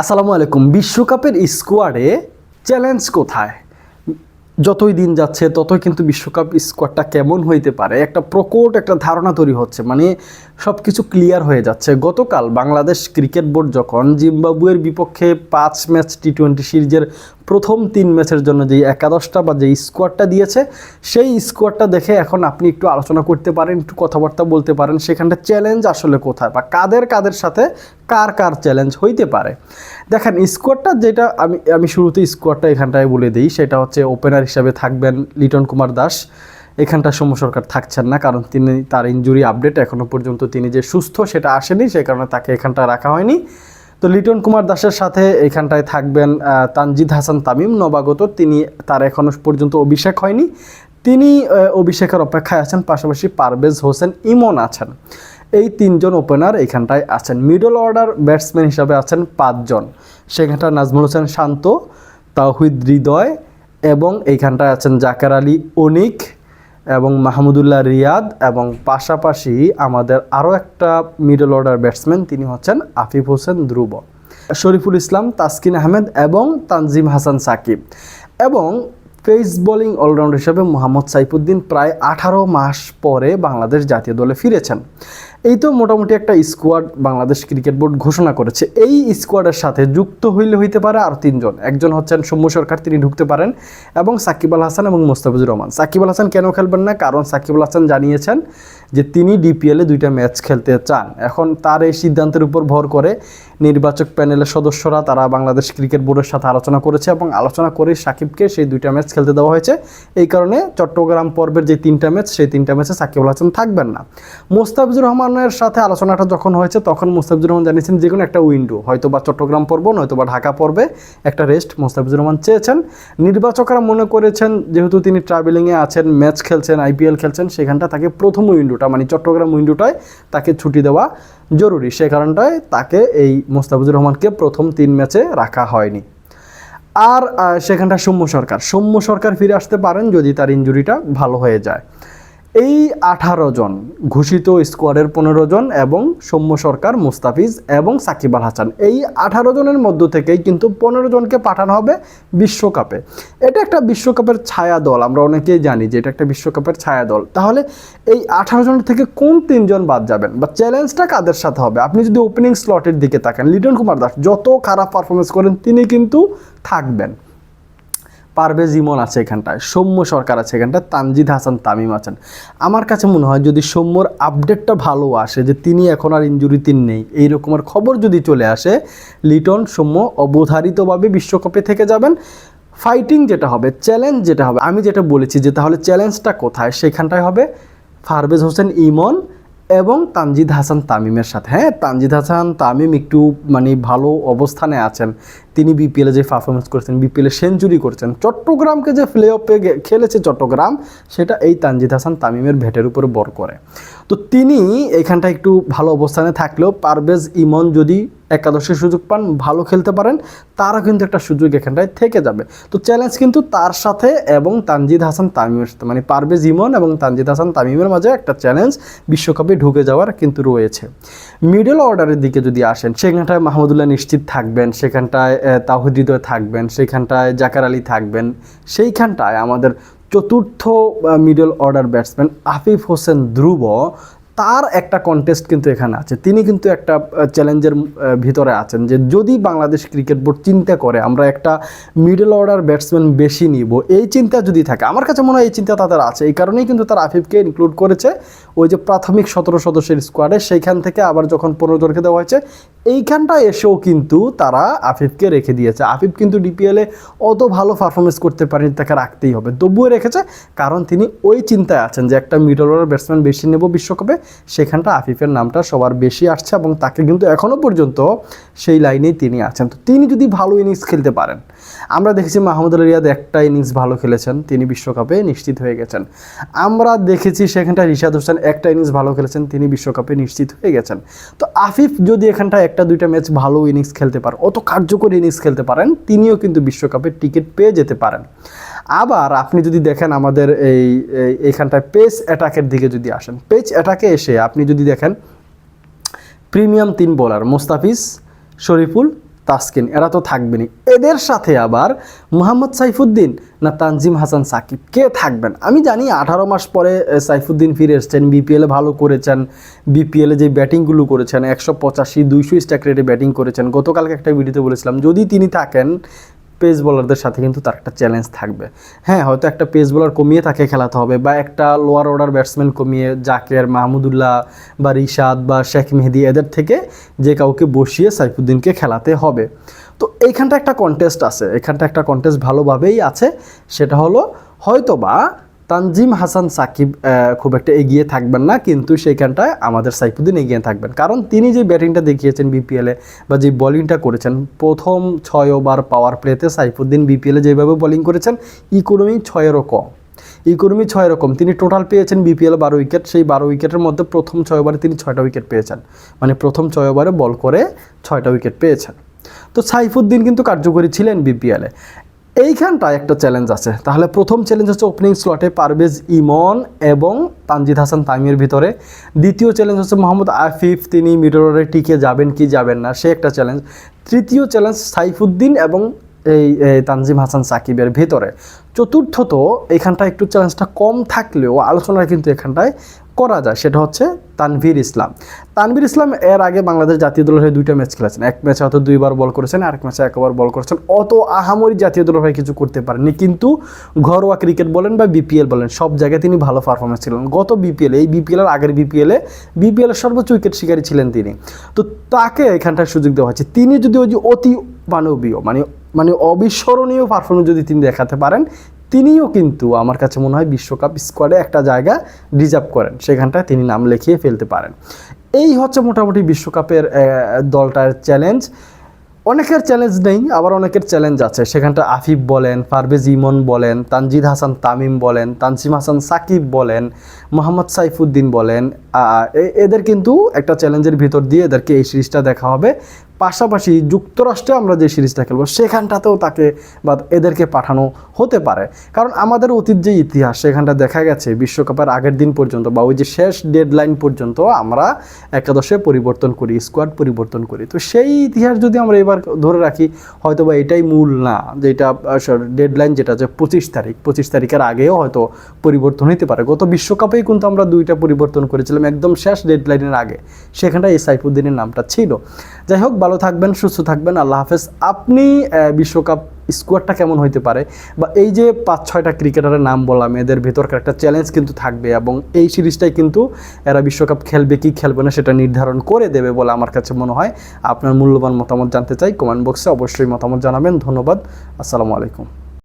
আসসালামু আলাইকুম। বিশ্বকাপের স্কোয়াডে চ্যালেঞ্জ কোথায়? যতই দিন যাচ্ছে, ততই কিন্তু বিশ্বকাপ স্কোয়াডটা কেমন হইতে পারে? একটা প্রকট একটা ধারণা তৈরি হচ্ছে মানে সব কিছু ক্লিয়ার হয়ে যাচ্ছে। গতকাল বাংলাদেশ ক্রিকেট বোর্ড যখন জিম্বাবুয়ের বিপক্ষে পাঁচ ম্যাচ টি টোয়েন্টি সিরিজের প্রথম তিন ম্যাচের জন্য যেই একাদশটা বা যেই স্কোয়াডটা দিয়েছে, সেই স্কোয়াডটা দেখে এখন আপনি একটু আলোচনা করতে পারেন, একটু কথাবার্তা বলতে পারেন, সেখানটা চ্যালেঞ্জ আসলে কোথায় বা কাদের কাদের সাথে কার কার চ্যালেঞ্জ হইতে পারে। দেখেন স্কোয়াডটা যেটা আমি আমি শুরুতে স্কোয়াডটা এখানটায় বলে দিই, সেটা হচ্ছে ওপেনার হিসাবে থাকবেন লিটন কুমার দাস। এখানটা সৌম্য সরকার থাকছেন না, কারণ তিনি তার ইনজুরি আপডেট এখনও পর্যন্ত তিনি যে সুস্থ সেটা আসেনি সেই কারণে তাকে এখানটা রাখা হয়নি। তো লিটন কুমার দাসের সাথে এখানটায় থাকবেন তানজিদ হাসান তামিম নবাগত। তিনি তার এখনও পর্যন্ত অভিষেক হয়নি। তিনি অভিষেকের অপেক্ষায় আছেন, পাশাপাশি পারভেজ হোসেন ইমন আছেন। এই তিনজন ওপেনার এখানটায় আছেন। মিডল অর্ডার ব্যাটসম্যান হিসাবে আছেন পাঁচজন। সেখানটা নাজমুল হোসেন শান্ত তাহিদ হৃদয় এবং এইখানটায় আছেন জাকার আলী অনিক এবং মাহমুদুল্লাহ রিয়াদ এবং পাশাপাশি আমাদের আরও একটা মিডল অর্ডার ব্যাটসম্যান তিনি হচ্ছেন আফিফ হোসেন ধ্রুব। শরীফুল ইসলাম, তাসকিন আহমেদ এবং তানজিম হাসান সাকিব। এবং পেস বোলিং অলরাউন্ডার হিসেবে মোহাম্মদ সাইফুদ্দিন প্রায় আঠারো মাস পরে বাংলাদেশ জাতীয় দলে ফিরেছেন। এই তো মোটামুটি একটা স্কোয়াড বাংলাদেশ ক্রিকেট বোর্ড ঘোষণা করেছে। এই স্কোয়াডের সাথে যুক্ত হইলে হইতে পারে আর তিনজন। একজন হচ্ছেন সৌম্য সরকার, তিনি ঢুকতে পারেন এবং সাকিব আল হাসান এবং মোস্তাফিজুর রহমান। সাকিব আল হাসান কেন খেলবেন না? কারণ সাকিব আল হাসান জানিয়েছেন যে তিনি ডিপিএলে দুইটা ম্যাচ খেলতে চান। এখন তার এই সিদ্ধান্তের উপর ভর করে নির্বাচক প্যানেলের সদস্যরা তারা বাংলাদেশ ক্রিকেট বোর্ডের সাথে আলোচনা করেছে এবং আলোচনা করে সাকিবকে সেই দুইটা ম্যাচ খেলতে দেওয়া হয়েছে। এই কারণে চট্টগ্রাম পর্বের যে তিনটা ম্যাচ সেই তিনটা ম্যাচে সাকিব আল হাসান থাকবেন না। মোস্তাফিজুর রহমানের সাথে আলোচনাটা যখন হয়েছে, তখন মোস্তাফিজুর রহমান জানিয়েছেন যে কোনো একটা উইন্ডো হয়তো বা চট্টগ্রাম পর্ব নয়তো বা ঢাকা পর্বে একটা রেস্ট মোস্তাফিজুর রহমান চেয়েছেন। নির্বাচকরা মনে করেছেন, যেহেতু তিনি ট্রাভেলিংয়ে আছেন ম্যাচ খেলছেন আইপিএল খেলছেন, সেখানটা তাকে প্রথম উইন্ডোটা মানে চট্টগ্রাম উইন্ডোটায় তাকে ছুটি দেওয়া জরুরি। সে কারণটায় তাকে এই মোস্তাফিজুর রহমানকে প্রথম তিন ম্যাচে রাখা হয়নি। আর সেখানটা সৌম্য সরকার। সৌম্য সরকার ফিরে আসতে পারেন যদি তার ইনজুরিটা ভালো হয়ে যায়। এই আঠারো জন ঘোষিত স্কোয়াডের পনেরো জন এবং সৌম্য সরকার, মুস্তাফিজ এবং সাকিব আল হাসান। এই আঠারো জনের মধ্য থেকেই কিন্তু পনেরো জনকে পাঠানো হবে বিশ্বকাপে। এটা একটা বিশ্বকাপের ছায়া দল, আমরা অনেকেই জানি যে এটা একটা বিশ্বকাপের ছায়া দল। তাহলে এই আঠারো জনের থেকে কোন তিনজন বাদ যাবেন বা চ্যালেঞ্জটা কাদের সাথে হবে? আপনি যদি ওপেনিং স্লটের দিকে তাকান, লিটন কুমার দাস যত খারাপ পারফরমেন্স করেন, তিনি কিন্তু থাকবেন। পারভেজ ইমন আছে এখানটায়, সৌম্য সরকার আছে এখানটায়, তানজিদ হাসান তামিম আছেন। আমার কাছে মনে হয় যদি সৌম্যর আপডেটটা ভালো আসে, যে তিনি এখন আর ইঞ্জুরিতে নেই, এই রকমের খবর যদি চলে আসে, লিটন, সৌম্য অবধারিতভাবে বিশ্বকাপে থেকে যাবেন। ফাইটিং যেটা হবে চ্যালেঞ্জ যেটা হবে, আমি যেটা বলেছি যে তাহলে চ্যালেঞ্জটা কোথায়? সেখানটায় হবে ফারভেজ হোসেন, ইমন এবং তানজিদ হাসান তামিমের সাথে। হ্যাঁ তানজিদ হাসান তামিম একটু মানে ভালো অবস্থানে আছেন। তিনি বিপিএলে যে পারফরমেন্স করেছেন বিপিএলে সেঞ্চুরি করেছেন। চট্টগ্রামকে যে প্লে অফে খেলেছে চট্টগ্রাম, সেটা এই তানজিদ হাসান তামিমের ভেটের উপরে বর করে। তো তিনি এখানটা একটু ভালো অবস্থানে থাকলেও পারভেজ ইমন যদি একাদশের সুযোগ পান, ভালো খেলতে পারেন, তারও কিন্তু একটা সুযোগ এখানটায় থেকে যাবে। তো চ্যালেঞ্জ কিন্তু তার সাথে এবং তানজিদ হাসান তামিমের সাথে। মানে পারভেজ ইমন এবং তানজিদ হাসান তামিমের মাঝে একটা চ্যালেঞ্জ বিশ্বকাপে ঢুকে যাওয়ার কিন্তু রয়েছে। মিডল অর্ডারের দিকে যদি আসেন, সেখানটায় মাহমুদুল্লাহ নিশ্চিত থাকবেন, সেখানটায় তাহিদ থাকবেন সেইখানটায় জাকার আলী থাকবেন, সেইখানটায় আমাদের চতুর্থ middle order batsman Afif Hossain Dhruba তার একটা কন্টেস্ট কিন্তু এখানে আছে। তিনি কিন্তু একটা চ্যালেঞ্জের ভিতরে আছেন যে যদি বাংলাদেশ ক্রিকেট বোর্ড চিন্তা করে, আমরা একটা মিডল অর্ডার ব্যাটসম্যান বেশি নিব, এই চিন্তা যদি থাকে, আমার কাছে মনে হয় এই চিন্তা তাদের আছে। এই কারণেই কিন্তু তারা আফিফকে ইনক্লুড করেছে ওই যে প্রাথমিক সতেরো সদস্যের স্কোয়াডে সেইখান থেকে আবার যখন পনেরো জনকে দেওয়া হয়েছে এইখানটা এসেও কিন্তু তারা আফিফকে রেখে দিয়েছে। আফিফ কিন্তু ডিপিএলে অত ভালো পারফরমেন্স করতে পারেনি, তাকে রাখতেই হবে। তবুও রেখেছে, কারণ তিনি ওই চিন্তায় আছেন যে একটা মিডল অর্ডার ব্যাটসম্যান বেশি নেব বিশ্বকাপে সেখানটা আফিফের নামটা সবার বেশি আসছে এবং তাকে কিন্তু এখনও পর্যন্ত সেই লাইনেই তিনি আছেন। তো তিনি যদি ভালো ইনিংস খেলতে পারেন, আমরা দেখেছি মাহমুদুল রিয়াদ একটা ইনিংস ভালো খেলেছেন, তিনি বিশ্বকাপে নিশ্চিত হয়ে গেছেন। আমরা দেখেছি সেখানটা রিশাদ হোসেন একটা ইনিংস ভালো খেলেছেন, তিনি বিশ্বকাপে নিশ্চিত হয়ে গেছেন। তো আফিফ যদি এখানটা একটা দুইটা ম্যাচ ভালো ইনিংস খেলতে পারেন অত কার্যকর ইনিংস খেলতে পারেন, তিনিও কিন্তু বিশ্বকাপে টিকিট পেয়ে যেতে পারেন। আবার আপনি যদি দেখেন আমাদের এই, এই- এইখানটায় পেস অ্যাটাকের দিকে যদি আসেন পেস অ্যাটাকে এসে আপনি যদি দেখেন, প্রিমিয়াম তিন বোলার মোস্তাফিজ, শরীফুল, তাসকিন, এরা তো থাকবেনই। এদের সাথে আবার মোহাম্মদ সাইফুদ্দিন না তানজিম হাসান সাকিব, কে থাকবেন? আমি জানি আঠারো মাস পরে সাইফুদ্দিন ফিরে এসছেন বিপিএলে ভালো করেছেন বিপিএলে যে ব্যাটিংগুলো করেছেন, একশো পঁচাশি, দুইশো স্ট্যাক রেটে ব্যাটিং করেছেন, গতকালকে একটা ভিডিওতে বলেছিলাম, যদি তিনি থাকেন পেস বোলারদের সাথে কিন্তু তার একটা চ্যালেঞ্জ থাকবে। হ্যাঁ হয়তো একটা পেস বোলার কমিয়ে তাকে খেলাতে হবে বা একটা লোয়ার অর্ডার ব্যাটসম্যান কমিয়ে জাকের, মাহমুদুল্লাহ বা রিশাদ বা শেখ মেহেদি এদের থেকে যে কাউকে বসিয়ে সাইফুদ্দিনকে খেলাতে হবে। তো এইখানটা একটা কন্টেস্ট আছে। এখানটা একটা কন্টেস্ট ভালোভাবেই আছে। সেটা হলো হয়তো বা তানজিম হাসান সাকিব খুব একটা এগিয়ে থাকবেন না, কিন্তু সেইখানটায় আমাদের সাইফুদ্দিন এগিয়ে থাকবেন। কারণ তিনি যে ব্যাটিংটা দেখিয়েছেন বিপিএলে বা যে বোলিংটা করেছেন, প্রথম ছয় ওভার পাওয়ার প্লেতে সাইফুদ্দিন বিপিএলে যেভাবে বোলিং করেছেন ইকোনমি ছয়েরও কম। ইকোনমি ছয় রকম তিনি টোটাল পেয়েছেন বিপিএল বারো উইকেট সেই বারো উইকেটের মধ্যে প্রথম ছয় ওভারে তিনি ছয়টা উইকেট পেয়েছেন। মানে প্রথম ছয় ওভারে বল করে ছয়টা উইকেট পেয়েছেন। তো সাইফুদ্দিন কিন্তু কার্যকরী ছিলেন বিপিএলে এইখানটায় একটা চ্যালেঞ্জ আছে। তাহলে প্রথম চ্যালেঞ্জ হচ্ছে ওপেনিং স্লটে পারভেজ ইমন এবং তানজিদ হাসান তামিমের ভিতরে। দ্বিতীয় চ্যালেঞ্জ হচ্ছে মোহাম্মদ আফিফ, তিনি মিডলরে টিকে যাবেন কি যাবেন না, সে একটা চ্যালেঞ্জ তৃতীয় চ্যালেঞ্জ সাইফুদ্দিন এবং এই তানজিম হাসান সাকিবের ভিতরে। চতুর্থত, এখানটায় একটু চ্যালেঞ্জটা কম থাকলেও আলোচনা কিন্তু এখানটায় করা যায়, সেটা হচ্ছে তানভীর ইসলাম। তানভীর ইসলাম এর আগে বাংলাদেশ জাতীয় দলের হয়ে দুইটা ম্যাচ খেলেছেন। এক ম্যাচে হয়তো দুইবার বল করেছেন, আরেক ম্যাচে একবার বল করেছেন। অত আহামরি জাতীয় দলের হয়ে কিছু করতে পারেননি, কিন্তু ঘরোয়া ক্রিকেট বলেন বা বিপিএল বলেন, সব জায়গায় তিনি ভালো পারফরমেন্স ছিলেন। গত বিপিএল এই বিপিএল এর আগের বিপিএলে বিপিএল এর সর্বোচ্চ উইকেট শিকারী ছিলেন তিনি। তো তাকে এখানটায় সুযোগ দেওয়া হয়েছে। তিনি যদি ওই যে অতি মানবীয় মানে মানে অবিস্মরণীয় পারফরমেন্স যদি তিনি দেখাতে পারেন তিনিও কিন্তু আমার কাছে মনে হয় বিশ্বকাপ স্কোয়াডে একটা জায়গা রিজার্ভ করেন। সেখানটায় তিনি নাম লিখিয়ে ফেলতে পারেন। এই হচ্ছে মোটামুটি বিশ্বকাপের দলটার চ্যালেঞ্জ অনেকের চ্যালেঞ্জ নেই, আবার অনেকের চ্যালেঞ্জ আছে। সেখানটা আফিফ বলেন, পারভেজ ইমন বলেন, তানজিদ হাসান তামিম বলেন তানজিম হাসান সাকিব বলেন, মোহাম্মদ সাইফুদ্দিন বলেন এদের কিন্তু একটা চ্যালেঞ্জের ভিতর দিয়ে এদেরকে এই সিরিজটা দেখা হবে। পাশাপাশি যুক্তরাষ্ট্রে আমরা যে সিরিজটা খেলব, সেখানটাতেও তাকে বা এদেরকে পাঠানো হতে পারে। কারণ আমাদের অতীত যে ইতিহাস, সেখানটা দেখা গেছে বিশ্বকাপের আগের দিন পর্যন্ত বা ওই যে শেষ ডেডলাইন পর্যন্ত আমরা একাদশে পরিবর্তন করি স্কোয়াড পরিবর্তন করি। তো সেই ইতিহাস যদি আমরা এবার ধরে রাখি হয়তো বা এটাই মূল না, যেটা ডেডলাইন যেটা যে পঁচিশ তারিখ। পঁচিশ তারিখের আগেও হয়তো পরিবর্তন হতে পারে। গত বিশ্বকাপেই কিন্তু আমরা দুইটা পরিবর্তন করেছিলাম একদম শেষ ডেডলাইনের আগে। সেখানটায় এই সাইফুদ্দিনের নামটা ছিল। যাই হোক ভালো থাকবেন, সুস্থ থাকবেন, আল্লাহ হাফেজ। আপনি বিশ্বকাপ স্কোয়াডটা কেমন হইতে পারে? বা এই যে পাঁচ, ছয়টা ক্রিকেটারের নাম বললাম, এদের ভেতরকার একটা চ্যালেঞ্জ কিন্তু থাকবে এবং এই সিরিজটাই কিন্তু এরা বিশ্বকাপ খেলবে, কি খেলবে না সেটা নির্ধারণ করে দেবে বলে আমার কাছে মনে হয়। আপনার মূল্যবান মতামত জানতে চাই কমেন্ট বক্সে অবশ্যই মতামত জানাবেন। ধন্যবাদ। আসসালামু আলাইকুম।